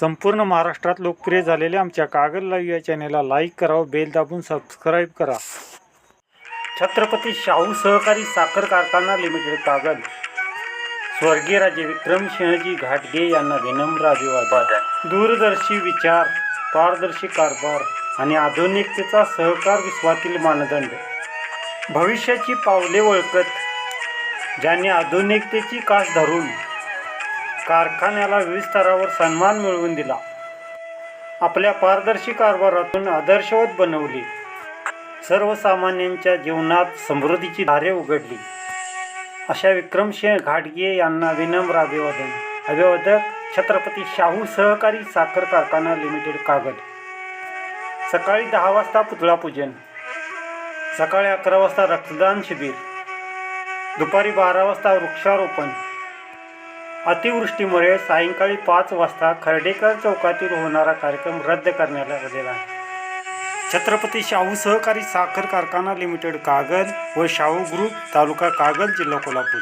संपूर्ण महाराष्ट्रात लोकप्रिय झालेल्या आमच्या कागद लाईव्ह या चॅनेलला लाईक करा व बेल दाबून सबस्क्राईब करा. छत्रपती शाहू सहकारी साखर कारखाना लिमिटेड कागद स्वर्गीय राजे विक्रमसिंहजी घाटगे यांना विनम्र अभिवादन. दूरदर्शी विचार पारदर्शी कारभार आणि आधुनिकतेचा सहकार विश्वातील मानदंड. भविष्याची पावले ओळखत ज्यांनी आधुनिकतेची कास धरून कारखान्याला विविध स्तरावर सन्मान मिळवून दिला. आपल्या पारदर्शी कारभारातून आदर्शवत बनवली. सर्वसामान्यांच्या जीवनात समृद्धीची दारे उघडली. अशा विक्रमसिंह घाटगे यांना विनम्र अभिवादन. अभिवादक छत्रपती शाहू सहकारी साखर कारखाना लिमिटेड कागद. सकाळी दहा वाजता पुतळा पूजन सकाळी अकरा वाजता रक्तदान शिबिर. दुपारी बारा वाजता वृक्षारोपण. अतिवृष्टीमुळे सायंकाळी पाच वाजता खर्डेकर चौकातील होणारा कार्यक्रम रद्द करण्यात आलेला आहे छत्रपती शाहू सहकारी साखर कारखाना लिमिटेड कागल व शाहू ग्रुप तालुका कागल जिल्हा कोल्हापूर.